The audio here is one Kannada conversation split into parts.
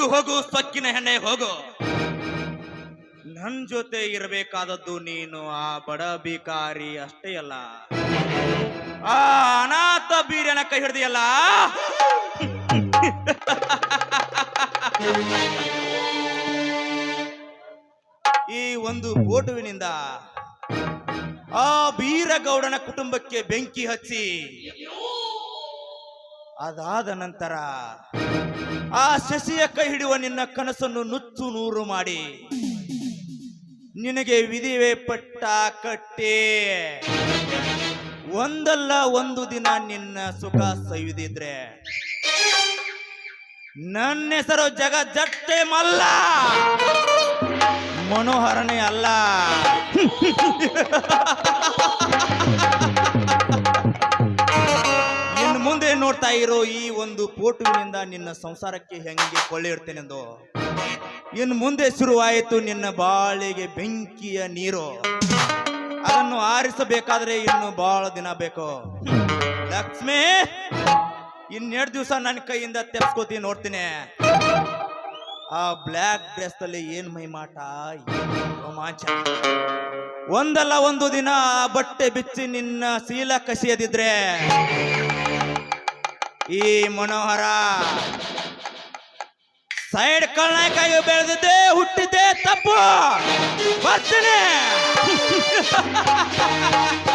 ಹೋಗು ಹೋಗು, ಸೊಕ್ಕಿನ ಹೆಣ್ಣೆ ಹೋಗು. ನನ್ ಜೊತೆ ಇರಬೇಕಾದದ್ದು ನೀನು, ಆ ಬಡ ಬಿಕಾರಿ ಅಷ್ಟೇ ಅಲ್ಲ. ಆ ಅನಾಥ ಬೀರನ ಕೈ ಹಿಡ್ದಿಯಲ್ಲ? ಈ ಒಂದು ಫೋಟೋವಿನಿಂದ ಆ ಬೀರಗೌಡನ ಕುಟುಂಬಕ್ಕೆ ಬೆಂಕಿ ಹಚ್ಚಿ ಅದಾದ ನಂತರ ಆ ಶಶಿಯ ಕೈ ಹಿಡಿಯುವ ನಿನ್ನ ಕನಸನ್ನು ನುಚ್ಚು ನೂರು ಮಾಡಿ. ನಿನಗೆ ವಿಧಿವೆ ಪಟ್ಟ ಕಟ್ಟೆ ಒಂದಲ್ಲ ಒಂದು ದಿನ ನಿನ್ನ ಸುಖ ಸವಿದಿದ್ರೆ. ನನ್ನ ಹೆಸರು ಜಗ ಜಟ್ಟೆ ಮಲ್ಲ. ಮನೋಹರನೇ ಅಲ್ಲ. ಇರೋ ಈ ಒಂದು ಫೋಟೋವಿನಿಂದ ನಿನ್ನ ಸಂಸಾರಕ್ಕೆ ಹೆಂಗೆ ಕೊಳ್ಳೆ ಇಡ್ತೇನೆಂದು ಇನ್ನು ಮುಂದೆ ಶುರುವಾಯಿತು ನಿನ್ನ ಬಾಳಿಗೆ ಬೆಂಕಿಯ ನೀರು. ಅದನ್ನು ಆರಿಸಬೇಕಾದ್ರೆ ಇನ್ನು ಬಹಳ ದಿನ ಬೇಕು. ಲಕ್ಷ್ಮಿ, ಇನ್ನೆರಡು ದಿವಸ ನನ್ನ ಕೈಯಿಂದ ತೆಪ್ಸ್ಕೋತೀನಿ ನೋಡ್ತೀನಿ. ಆ ಬ್ಲ್ಯಾಕ್ ಡ್ರೆಸ್ ಅಲ್ಲಿ ಏನ್ ಮೈಮಾಟ ರೋಮಾಂಚ? ಒಂದಲ್ಲ ಒಂದು ದಿನ ಆ ಬಟ್ಟೆ ಬಿಚ್ಚಿ ನಿನ್ನ ಶೀಲ ಕಸಿಯದಿದ್ರೆ ಈ ಮನೋಹರ. ಸೈಡ್ ಕಳ್ನಾಕಾಯಿ ಬೆಳೆದಿದ್ದೆ ಹುಟ್ಟಿದ್ದೆ ತಪ್ಪು. ಬರ್ತೀನಿ.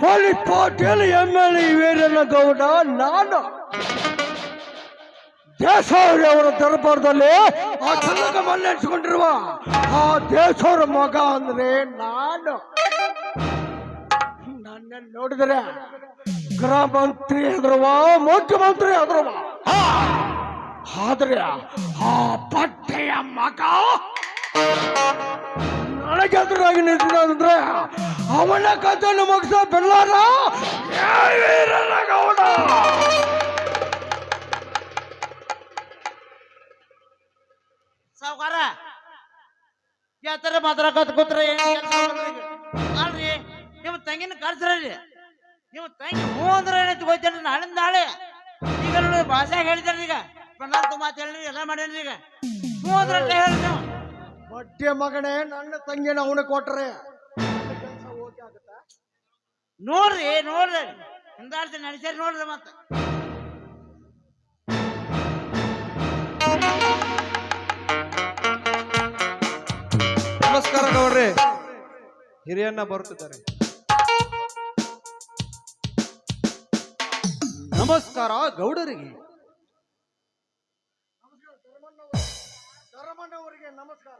Police Patil M L A Veeranna Gowda, ನಾನು ದೇಶವ್ರಿ ಅವರ ದರ್ಬಾರದಲ್ಲಿ ಆ ಕನಕ ಮಲ್ಲೆಣಿಸಿಕೊಂಡಿರುವ ಆ ದೇಶವ್ರ ಮಗ ಅಂದ್ರೆ ನಾನು. ನನ್ನ ನೋಡಿದ್ರೆ ಗೃಹ ಮಂತ್ರಿ ಆದ್ರವ, ಮುಖ್ಯಮಂತ್ರಿ ಆದ್ರವ. ಆದ್ರೆ ಆ ಪಟ್ಟೆಯ ಮಗ ಎದುರಾಗಿ ನಿಂತಿದ್ರೆ ಅವನ ಕಥೆಯನ್ನು ಮುಗಿಸ ಬೆಲ್ಲಾರ? ಗೌಡ! ಸಾವುಕಾರ ಯಾತರ ಮಾತಾಡಕತ್ ಕೂತ್ರ? ಅಲ್ರಿ, ನಿಮ್ಮ ತಂಗಿನ ಕಳ್ಸ್ರಿ ನಿಮ್ಮ ತಂಗಿ ಹೂ ಅಂದ್ರೆ ಏನೈತಿ ನಾಳೆ ನಾಳೆ. ಈಗ ನೋಡಿ ಭಾಷೆ ಹೇಳಿದ್ರಿ ಈಗ. ಪ್ರಣಾಂತ ಮಾತು ಹೇಳಿ ಎಲ್ಲ ಮಾಡೇನ್ರಿ ಈಗ. ಹೂ ಅಂದ್ರೆ ಹೇಳ್ರಿ ನೀವು. ಬಡ್ಡೆ ಮಗನೇ ನನ್ನ ತಂಗಿನ ಅವನ ಕೊಟ್ರೆ ನೋಡ್ರಿ ನೋಡ್ರಿ. ಹಿಂದಾಡ್ತೀನಿ ನಡೆಸ್ಯಾರಿ ನೋಡ್ರಿ ಮತ್ತೆ. ನಮಸ್ಕಾರ ನೋಡ್ರಿ ಹಿರಿಯಣ್ಣ ಬರುತ್ತಿದ್ದಾರೆ. ನಮಸ್ಕಾರ ಗೌಡರಿಗೆ. ನಮಸ್ಕಾರ.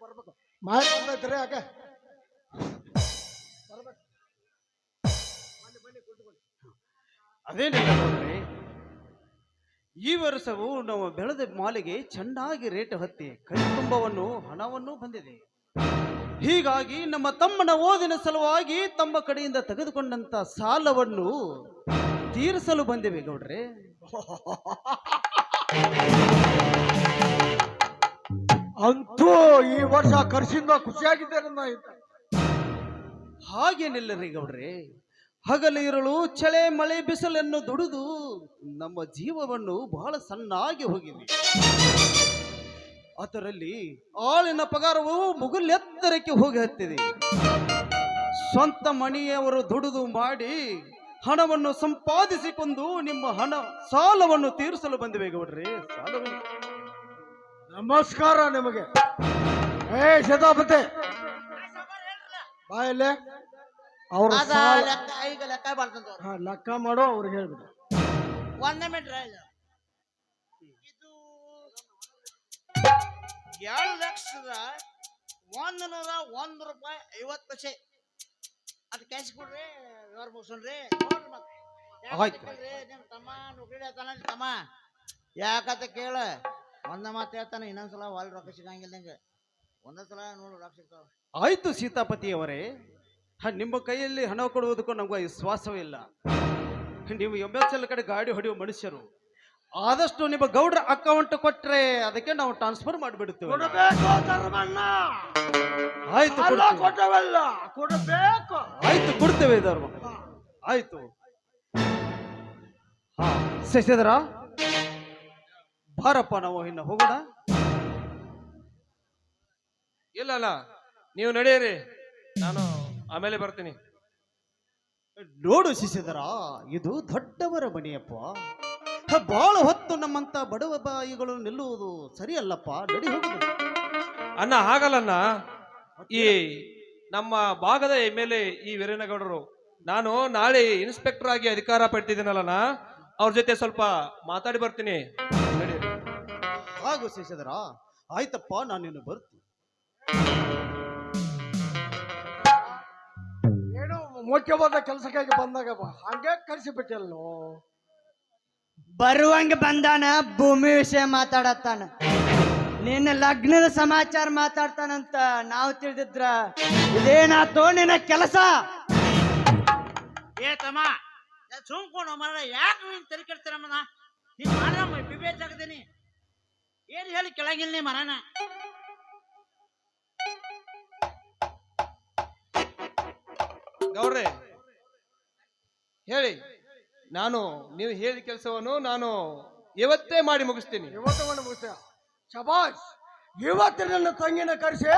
ಬರ್ಬೇಕು. ಬಂದೈತ್ರಿ ಅದೇನಿಲ್ಲ ನೋಡ್ರಿ ಈ ವರ್ಷವು ನಾವು ಬೆಳೆದ ಮಾಲಿಗೆ ಚೆನ್ನಾಗಿ ರೇಟ್ ಹತ್ತಿ ಕೈ ತುಂಬವನ್ನು ಹಣವನ್ನು ಬಂದಿದೆ. ಹೀಗಾಗಿ ನಮ್ಮ ತಮ್ಮನ ಓದಿನ ಸಲುವಾಗಿ ತಮ್ಮ ಕಡೆಯಿಂದ ತೆಗೆದುಕೊಂಡಂತ ಸಾಲವನ್ನು ತೀರಿಸಲು ಬಂದಿವೆ ಗೌಡ್ರೆ. ಅಂತೂ ಈ ವರ್ಷ ಕರ್ಸಿಂದ ಖುಷಿಯಾಗಿದ್ದೇನೆ ನಾ ಇದ್ದ. ಹಾಗೇನಿಲ್ಲ ರೀ ಗೌಡ್ರೆ, ಹಗಲು ಇರಳು, ಚಳೆ ಮಳೆ ಬಿಸಿಲನ್ನು ದುಡಿದು ನಮ್ಮ ಜೀವವನ್ನು ಬಹಳ ಸಣ್ಣಾಗಿ ಹೋಗಿದೆ ಅದರಲ್ಲಿ ಆಳಿನ ಪಗಾರವು ಮುಗುಲೆತ್ತರಕ್ಕೆ ಹೋಗಿ ಹತ್ತಿದೆ ಸ್ವಂತ ಮನೆಯವರು ದುಡಿದು ಮಾಡಿ ಹಣವನ್ನು ಸಂಪಾದಿಸಿಕೊಂಡು ನಿಮ್ಮ ಹಣ ಸಾಲವನ್ನು ತೀರಿಸಲು ಬಂದಿವೆ ಗೌಡ್ರಿ, ಸಾಲವನ್ನು ನಮಸ್ಕಾರ ನಿಮಗೆ. ಏ ಶತಾಪತಿ. ಬಾಯಲ್ಲೇ. ಅವ್ರ ಅದ ಲೆಕ್ಕ ಈಗ ಲೆಕ್ಕ ಬರ್ತದ ಹಾ, ಲೆಕ್ಕ ಮಾಡೋ ಅವ್ರಿಗೆ ಹೇಳ್ಬಿಡು. ಒಂದೇ ಮಿನಿಟ್ ಇದು ಎರಡು ಲಕ್ಷದ ಒಂದು ನೂರ ಒಂದು ರೂಪಾಯಿ ಐವತ್ತು ಪೈಸೆ. ಅದು ಕ್ಯಾಶ್ ಕೊಡ್ರಿ ವ್ಯವಹಾರ ಮುಗಿಸ್ರಿ ನೋಡ್ರಿ ಮತ್ತೆ ಆಯ್ತು. ಯಾಕಂದ್ರೆ ನಿಮ್ಮ ತಮ್ಮ ಹೇಳ್ತಾನ ತಮ್ಮ. ಯಾಕಂತ ಕೇಳ. ಒಂದ ಮಾತು ಹೇಳ್ತಾನೆ ಇನ್ನೊಂದ್ಸಲ ವಾಲ್ ರೊಕ್ಕ ಸಿಗಂಗಿಲ್ಲ ನಂಗೆ. ಒಂದೊಂದ್ಸಲ ನೋಡು ರೊಕ್ಕ ಸಿಗ್ತಾವ. ಆಯ್ತು ಸೀತಾಪತಿಯವರೇ. ಹ, ನಿಮ್ಮ ಕೈಯಲ್ಲಿ ಹಣ ಕೊಡುವುದಕ್ಕೂ ನಮ್ಗೆ ವಿಶ್ವಾಸವೇ ಇಲ್ಲ. ನೀವು ಎಂಬೆಚ್ಚಲ ಕಡೆ ಗಾಡಿ ಹೊಡೆಯುವ ಮನುಷ್ಯರು. ಆದಷ್ಟು ನಿಮ್ಮ ಗೌಡ್ರ ಅಕೌಂಟ್ ಕೊಟ್ರೆ ಅದಕ್ಕೆ ನಾವು ಟ್ರಾನ್ಸ್ಫರ್ ಮಾಡಿಬಿಡ್ತೇವೆ ಕೊಡಬೇಕು ಧರ್ಮಣ್ಣ. ಆಯ್ತು ಸಾಲ ಕೊಡ್ತೀವಿ. ಕೊಟ್ಟವಲ್ಲ ಕೊಡಬೇಕು. ಆಯ್ತು ಕೊಡ್ತೇವೆ ಧರ್ಮ. ಆಯ್ತು. ಹಾ ಶಶಿಧರ ಬಾರಪ್ಪ ನಾವು ಇನ್ನು ಹೋಗೋಣ? ಇಲ್ಲ ಅಲ್ಲ ನೀವು ನಡೆಯಿರಿ. ನಾನು ಆಮೇಲೆ ಬರ್ತೀನಿ. ನೋಡು ಶಿಸಿದರ ಇದು ದೊಡ್ಡವರ ಮನೆಯಪ್ಪ. ಬಾಳ ಬಹಳ ಹೊತ್ತು ನಮ್ಮಂತ ಬಡವ ಬಾಯಿಗಳು ನಿಲ್ಲುವುದು ಸರಿಯಲ್ಲಪ್ಪ. ನಡಿ ಹೋಗುದು. ಅಣ್ಣ ಹಾಗಲ್ಲಣ್ಣ ಈ ನಮ್ಮ ಭಾಗದ ಎಂ ಎಲ್ ಎ ಈ ವೀರೇನಗೌಡರು. ನಾನು ನಾಳೆ ಇನ್ಸ್ಪೆಕ್ಟರ್ ಆಗಿ ಅಧಿಕಾರ ಪಡ್ತಿದ್ದೀನಲ್ಲಣ್ಣ ಅವ್ರ ಜೊತೆ ಸ್ವಲ್ಪ ಮಾತಾಡಿ ಬರ್ತೀನಿ. ನಡೀರಿ ಶೇಷಧರ ಆಯ್ತಪ್ಪ ನಾನು ನಿನ್ನ ಬರ್ತೀನಿ. ಏನು ಮುಖ್ಯವಾದ ಕೆಲಸಕ್ಕಾಗಿ ಬಂದಾಗ. ಹಂಗೆ ಕರ್ಸಿಬಿಟ್ಟಲ್ಲೋ? ಬರುವಂಗ ಬಂದಾನ ಭೂಮಿ ವಿಷಯ ಮಾತಾಡತ್ತಾನ. ನಿನ್ನ ಲಗ್ನದ ಸಮಾಚಾರ ಮಾತಾಡ್ತಾನಂತ ನಾವು ತಿಳಿದಿದ್ರ ಇದೇನಾತೋ ನಿನ್ನ ಕೆಲಸ? ಏ ತಮ್ಮ ಸುಮ್ಕೊಂಡು ಮರ ಯಾಕೆ ನೀನ್ ತಲೆ ಕೆಡ್ತೀರ ನೀನ್ ಮಾಡ್ರಮ್ಮ ಮಾಡ್ರ ಬಿಬೇಜ್ ಆಗದೀನಿ ಏನು ಹೇಳಿ ಕೆಳಗಿಲ್ಲ ನೀ ಮರನ? ಗೌಡ್ರೆ ಹೇಳಿ. ನಾನು ನೀವು ಹೇಳಿದ ಕೆಲಸವನ್ನು ನಾನು ಇವತ್ತೇ ಮಾಡಿ ಮುಗಿಸ್ತೀನಿ. ಇವತ್ತು ಮಾಡಿ ಮುಗಿಸ ಶಬಾಷ್ ಇವತ್ತು ನನ್ನ ತಂಗಿನ ಕರೆಸಿ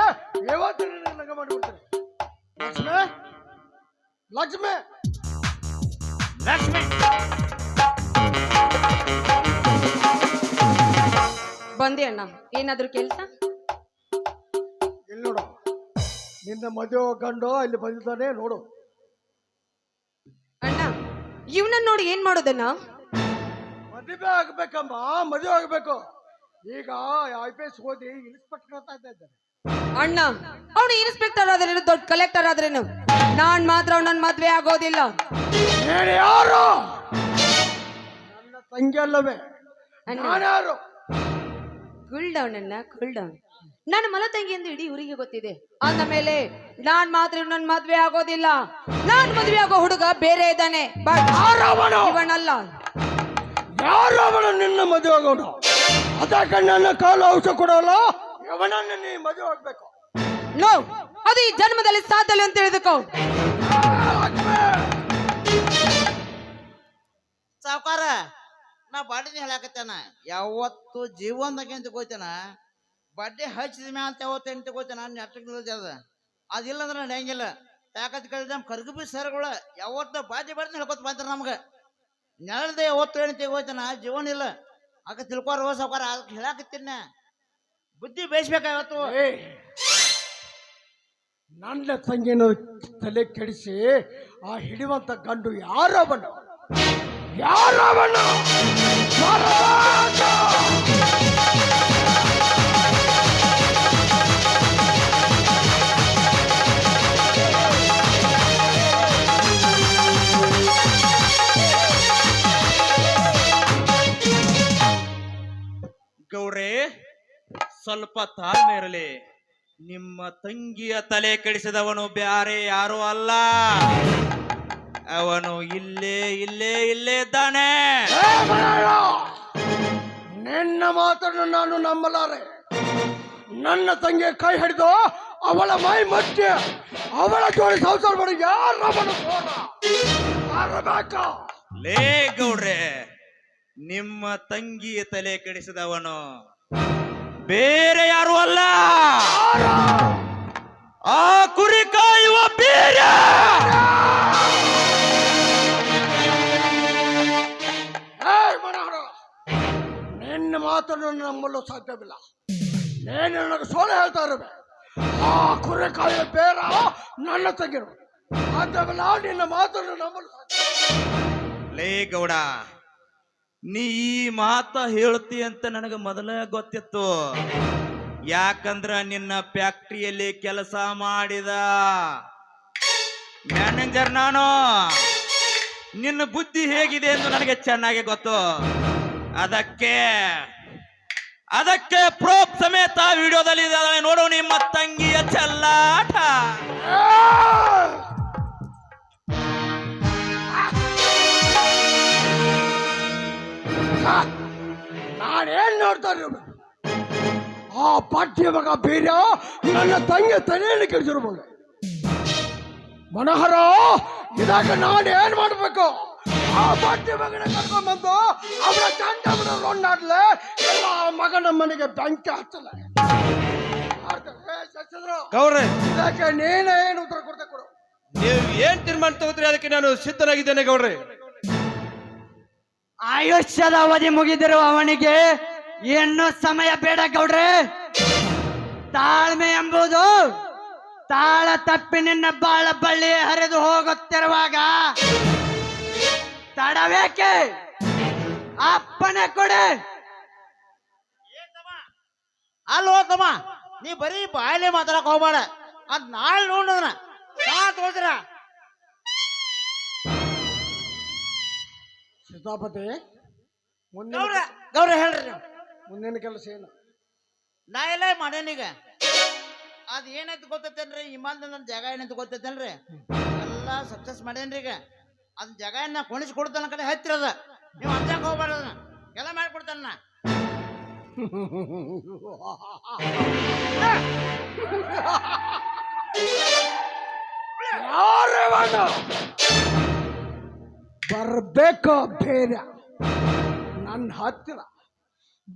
ಇವತ್ತು ನನ್ನ ಲಗ್ನ ಮಾಡಿಬಿಡ್ತಾರೆ ಲಕ್ಷ್ಮಿ ಲಕ್ಷ್ಮಿ. ಲಕ್ಷ್ಮಿ. ಬಂದೆ ಅಣ್ಣ. ಏನಾದ್ರು ಕೆಲಸ ಇಲ್ಲಿ ನೋಡು. ನಿನ್ನ ಮದುವೆ ಕಂಡು ಅಲ್ಲಿ ಬಂದಿದ್ದಾನೆ ನೋಡು. ಅಣ್ಣ ಇವನನ್ನ ನೋಡಿ ಏನ್ ಮಾಡೋದಣ್ಣ? ಮದುವೆ ಆಗ್ಬೇಕಮ್ಮ ಮದುವೆ ಆಗ್ಬೇಕು. ಈಗ ಐ ಪಿ ಎಸ್ ಓದಿ ಇನ್ಸ್ಪೆಕ್ಟರ್ ಅಂತ ಇದ್ದಾರೆ ಅಣ್ಣ ಅವನು ಇನ್ಸ್ಪೆಕ್ಟರ್ ಆದ್ರೇನು ದೊಡ್ಡ ಕಲೆಕ್ಟರ್ ಆದ್ರೇನು? ನಾನ್ ಮಾತ್ರ ಅವನನ್ನ ಮದ್ವೆ ಆಗೋದಿಲ್ಲ. ನೀನು ಯಾರು? ನನ್ನ ತಂಗಿ ಅಲ್ಲವೇ? ಅಣ್ಣ. ನಾನ್ಯಾರು ಕೂಲ್ ಡೌನ್ ಅಣ್ಣ ಕೂಲ್ ಡೌನ್ ನನ್ನ ಮಲ ತಂಗಿ ಎಂದು ಇಡೀ ಊರಿಗೆ ಗೊತ್ತಿದೆ. ಅಂದ ಮೇಲೆ ನಾನ್ ಮಾತ್ರ ನನ್ನ ಮದ್ವೆ ಆಗೋದಿಲ್ಲ. ನಾನ್ ಮದ್ವೆ ಆಗೋ ಹುಡುಗ ಬೇರೆ ಇದ್ದಾನೆ. ಬಟ್ ಯಾರವನು ಇವನಲ್ಲ. ಯಾರು ಅವನು ನಿನ್ನ ಮದುವೆ ಆಗೋನು ಅದಕ್ಕೆ ನನ್ನ ಕಾಲು ಔಷಧ ಕೊಡೋಲ್ಲ? ಯವನನ್ನ ನೀ ಮದುವೆ ಆಗ್ಬೇಕು. ನೋ ಅದು ಈ ಜನ್ಮದಲ್ಲಿ ಸಾಧ್ಯ ಅಂತ ತಿಳಿದುಕೋ ಸಾವುಕಾರ ನಾ ಬಾಡಿನ ಹೇಳಾಕತ್ತೇನ ಯಾವತ್ತು ಜೀವನದಾಗ ಅಂತ ತಗೋತೇನ ಬಡ್ಡಿ ಹಚ್ಚಿದ ಮ್ಯಾಲ ಅಂತ ಯಾವತ್ತು ತಗೋತೇನ ನೆಟ್ಟಗೆ ಅದ. ಅದಿಲ್ಲ ಅಂದ್ರೆ ನಡೆಯಂಗಿಲ್ಲ ಯಾಕಂತ ಕೇಳಿದ್ರೆ ನಮ್ಮ ಕರ್ಗುಬಿ ಸರ್ಗಳು ಯಾವತ್ತು ಬಾಡಿ ಬಾಡಿ ಹೇಳ್ಕೊತ ಬಂತಾರ ನಮ್ಗೆ. ನೆಲದ ಯಾವತ್ತು ಏನು ತಗೋತೇನ ಜೀವನ ಇಲ್ಲ. ಆಗ ತಿಳ್ಕೊರ ಸಾವುಕಾರ ಅದಕ್ಕೆ ಹೇಳಾಕತ್ತೀನ. ಬುದ್ಧಿ ಬೇಯಿಸ್ಬೇಕ ಯಾವತ್ತು? ಏ, ನನ್ನ ತಂಗಿನ ತಲೆ ಕೆಡಿಸಿ ಆ ಹಿಡಿಯುವಂತ ಗಂಡು ಯಾರವನು ಗೌಡ್ರೆ ಸ್ವಲ್ಪ ತಾಳ್ಮೆ ಇರಲಿ. ನಿಮ್ಮ ತಂಗಿಯ ತಲೆ ಕೆಡಿಸಿದವನು ಬ್ಯಾರೆ ಯಾರು ಅಲ್ಲ. ಅವನು ಇಲ್ಲೇ ಇಲ್ಲೇ ಇಲ್ಲೇ ಇದ್ದಾನೆ. ಏ! ನಿನ್ನ ಮಾತನ್ನು ನಾನು ನಂಬಲಾರೆ. ನನ್ನ ತಂಗಿ ಕೈ ಹಿಡಿದು ಅವಳ ಮೈ ಮಧ್ಯ ಅವಳ ಜೋಡಿ ಸಂಸಾರ ಮಾಡಿ ಯಾರವನು ಲೇ ಗೌಡ್ರೆ ನಿಮ್ಮ ತಂಗಿಯ ತಲೆ ಕೆಡಿಸಿದವನು ಬೇರೆ ಯಾರು ಅಲ್ಲ. ಆ ಕುರಿ ಕಾಯುವ ಬೇರೆ! ಮಾತನ್ನು ನಂಬಲು ಸಾಧ್ಯವಿಲ್ಲ. ನೀನು ನನಗೆ ಸೋಲೆ ಹೇಳ್ತಾ ಇರುವೆ ಆ ಕುರೆಕಾಯಿಯ ಬೇರ ನನ್ನ ತಂಗಿರು. ಸಾಧ್ಯವಿಲ್ಲ ನಿನ್ನ ಮಾತನ್ನು ಸಾಧ್ಯ ಲೇ ಗೌಡ, ನೀ ಈ ಮಾತ ಹೇಳ್ತಿ ಅಂತ ನನಗೆ ಮೊದಲೇ ಗೊತ್ತಿತ್ತು. ಯಾಕಂದ್ರ ನಿನ್ನ ಫ್ಯಾಕ್ಟ್ರಿಯಲ್ಲಿ ಕೆಲಸ ಮಾಡಿದ ಮ್ಯಾನೇಜರ್ ನಾನು. ನಿನ್ನ ಬುದ್ಧಿ ಹೇಗಿದೆ ಎಂದು ನನಗೆ ಚೆನ್ನಾಗಿ ಗೊತ್ತು. ಅದಕ್ಕೆ ಅದಕ್ಕೆ ಪ್ರೋಪ್ ಸಮೇತ ವಿಡಿಯೋದಲ್ಲಿ ಇದ್ದಾಳೆ ನೋಡು ನಿಮ್ಮ ತಂಗಿಯ ಚೆಲ್ಲಾಟ. ನಾನೇನ್ ಇರೋದು ಆ ಪಾಠ್ಯ ಮಗ ಬೇರೆ ನನ್ನ ತಂಗಿ ತಲೆಯಲ್ಲಿ ಕೆಡಿಸಿರ್ಬೋದು. ಮನೋಹರ, ಇದಾಗ ನಾನು ಏನ್ ಮಾಡ್ಬೇಕು? ಆ ಬಟ್ಟೆ ಮಗನ ಕರ್ಕೊಂಡ್ಬಂದು ಅವನ ಚಂಡವನ ಕೊಂಡಾಡ್ಲೆ ಎಲ್ಲ ಆ ಮಗನ ಮನೆಗೆ ಬೆಂಕಿ ಹಚ್ಚಲ್ಲ ಗೌರ್ರೆ. ಇದಕ್ಕೆ ನೀನೇ ಏನು ಉತ್ತರ ಕೊಡ್ತಾ ಕೊಡು? ನೀವು ಏನ್ ತೀರ್ಮಾನ ತಗೋದ್ರಿ ಅದಕ್ಕೆ ನಾನು ಸಿದ್ಧನಾಗಿದ್ದೇನೆ ಗೌಡ್ರೆ ಆಯುಷ್ಯದ ಅವಧಿ ಮುಗಿದಿರುವ ಅವನಿಗೆ ಇನ್ನೂ ಸಮಯ ಬೇಡ ಗೌಡ್ರೆ. ತಾಳ್ಮೆ ಎಂಬುದು ತಾಳ ತಪ್ಪಿ ನಿನ್ನ ಬಾಳ ಬಳ್ಳಿ ಹರಿದು ಹೋಗುತ್ತಿರುವಾಗ ತಡವೇಕೆ ಅಪ್ಪನೆ ಕೊಡೆ. ಅಲ್ಲೋ ತಮ್ಮ ನೀ ಬರೀ ಬಾಯಲೆ ಮಾತಾಡಕ್ ಹೋಗ್ಬೇಡ. ಅದ್ ನಾಳೆ ನೋಡೋದನ ನಾ ತೋಳ್ತೀರ? ಸೀತಾಪತಿ ಮುಂದಿನ ಗೌರ ಗೌರ ಹೇಳ್ರಿ ನೀವು. ಮುಂದಿನ ಕೆಲಸ ಏನು? ನಾ ಎಲ್ಲ ಮಾಡೇನೀಗ ಅದ್ ಏನಂತ ಗೊತ್ತೈತೇನ್ರಿ? ಇಮಾನ್ ನನ್ನ ಜಾಗ ಏನಂತ ಗೊತ್ತೈತೇನ್ರಿ? ಎಲ್ಲ ಸಕ್ಸಸ್ ಮಾಡೇನ್ರಿ ಈಗ. ಅದ್ ಜಗ ನಾ ಕೊಣಿಸಿ ಕೊಡ್ತಾನ ಕಡೆ ಹತ್ತಿರ ಅದ. ನೀವು ಅಂಜಾಕ್ ಹೋಗ್ಬಾರ್ದ ಎಲ್ಲ ಮಾಡ್ಕೊಡ್ತಾನ ನಾ. ಬರ್ಬೇಕು ಬೇರೆ ನನ್ನ ಹತ್ತಿರ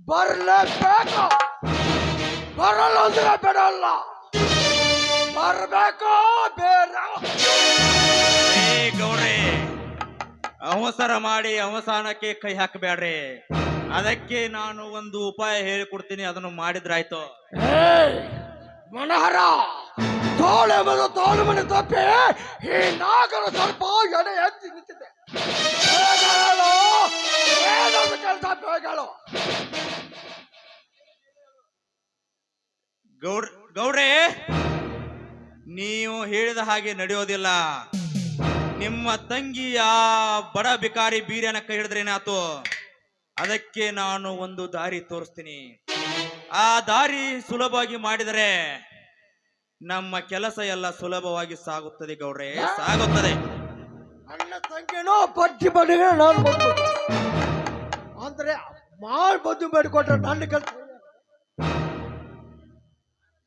ಬರ್ಲೇಬೇಕು. ಬರಲ್ಲ ಅಂದ್ರೆ ಬಿಡಲ್ಲ. ಬರ್ಬೇಕು ಬೇರೆ ಏ ಗೌಡ್ರಿ ಅವಸರ ಮಾಡಿ ಅವಸಾನಕ್ಕೆ ಕೈ ಹಾಕಬೇಡ್ರಿ. ಅದಕ್ಕೆ ನಾನು ಒಂದು ಉಪಾಯ ಹೇಳಿಕೊಡ್ತೀನಿ ಅದನ್ನು ಮಾಡಿದ್ರಾಯ್ತು. ಮನಹರ ತೋಳೆ ಮದು ತೋಳು ಮನೆ ತಪ್ಪಿ ಈ ನಾಗರ ಸ್ವಲ್ಪ ಎಡೆ ಎತ್ತಿ ನಿಂತಿದೆ ಕೆಲಸ ಗೌಡ್ ಗೌಡ್ರೆ ನೀವು ಹೇಳಿದ ಹಾಗೆ ನಡೆಯೋದಿಲ್ಲ. ನಿಮ್ಮ ತಂಗಿ ಆ ಬಡ ಬಿಕಾರಿ ಬೀರ್ಯನ ಕೈ ಹಿಡಿದ್ರೇನಾತು ಅದಕ್ಕೆ ನಾನು ಒಂದು ದಾರಿ ತೋರಿಸ್ತೀನಿ. ಆ ದಾರಿ ಸುಲಭವಾಗಿ ಮಾಡಿದರೆ ನಮ್ಮ ಕೆಲಸ ಎಲ್ಲ ಸುಲಭವಾಗಿ ಸಾಗುತ್ತದೆ ಗೌಡ್ರೆ. ಸಾಗುತ್ತದೆ. ತಂಗಿನೋ ಪಟ್ಟಿ ಬಡಿಗೆ ನಾನು ಬಂದು ಅಂದ್ರೆ ಮಾಲ್ ಬಂದು ಬೇಡಿಕೊಟ್ರೆ ನನ್ನ ಕೆಲಸ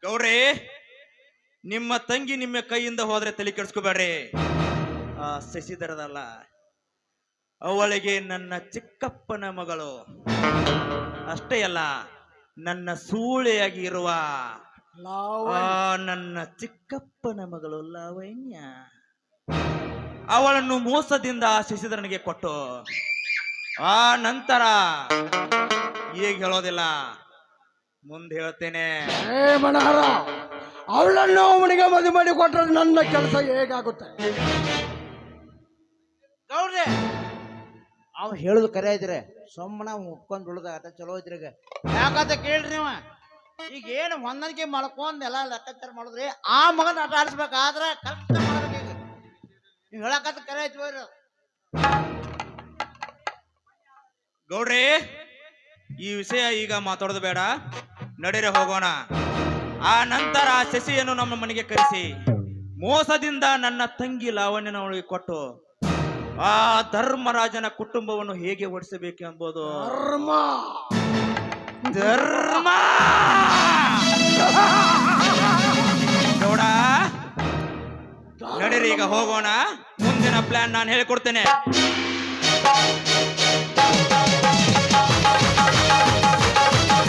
ಗೌಡ್ರೆ ನಿಮ್ಮ ತಂಗಿ ನಿಮ್ಮ ಕೈಯಿಂದ ಹೋದ್ರೆ ತಲೆ ಕೆಡಿಸ್ಕೋಬೇಡ್ರಿ. ಶಶಿಧರದಲ್ಲ ಅವಳಿಗೆ ನನ್ನ ಚಿಕ್ಕಪ್ಪನ ಮಗಳು. ಅಷ್ಟೇ ಅಲ್ಲ ನನ್ನ ಸೂಳೆಯಾಗಿ ಇರುವ ನನ್ನ ಚಿಕ್ಕಪ್ಪನ ಮಗಳು ಲಾವಣ್ಯ. ಅವಳನ್ನು ಮೋಸದಿಂದ ಆ ಶಶಿಧರನಿಗೆ ಕೊಟ್ಟು ಆ ನಂತರ ಈಗ ಹೇಳೋದಿಲ್ಲ. ಮುಂದೆ ಹೇಳ್ತೇನೆ. ಅವಳನ್ನು ಅವನಿಗೆ ಮದುವೆ ಮಾಡಿ ಕೊಟ್ಟರೆ ನನ್ನ ಕೆಲಸ ಹೇಗಾಗುತ್ತೆ? ಅವ್ ಹೇಳುದು ಕರೆ ಇದ್ರೆ ಸುಮ್ಮನ ಉಕ್ಕೊಂಡ್ ಉಳ್ದ ಚಲೋ ಈಗ ಯಾಕಂತ ಕೇಳ್ರಿ ನೀವು? ಈಗ ಏನು ಹೊಂದಾಣಿಕೆ ಮಾಡ್ಕೊಂಡ್ ಎಲ್ಲ ಲೆಕ್ಕಾಚಾರ ಮಾಡಿದ್ರಿ? ಆ ಮಗನ ಆಟ ಆಡಿಸ್ಬೇಕಾದ್ರ ಕಷ್ಟ ಮಾಡ್ಬೇಕು ಈಗ. ನೀವು ಕರೆ ಐತಿ ಹೋಗ್ರಿ. ಗೌಡ್ರಿ, ಈ ವಿಷಯ ಈಗ ಮಾತಾಡೋದು ಬೇಡ. ನಡೀರೆ ಹೋಗೋಣ. ಆ ನಂತರ ಆ ಶಶಿಯನ್ನು ನಮ್ಮ ಮನೆಗೆ ಕರೆಸಿ. ಮೋಸದಿಂದ ನನ್ನ ತಂಗಿ ಲಾವಣ್ಯನ ಅವಳಿಗೆ ಕೊಟ್ಟು ಆ ಧರ್ಮರಾಜನ ಕುಟುಂಬವನ್ನು ಹೇಗೆ ಓಡಿಸಬೇಕು ಎಂಬುದು ಧರ್ಮ. ಧರ್ಮ. ನೋಡ. ನಡೀರಿ ಈಗ ಹೋಗೋಣ. ಮುಂದಿನ ಪ್ಲಾನ್ ನಾನು ಹೇಳಿಕೊಡ್ತೇನೆ.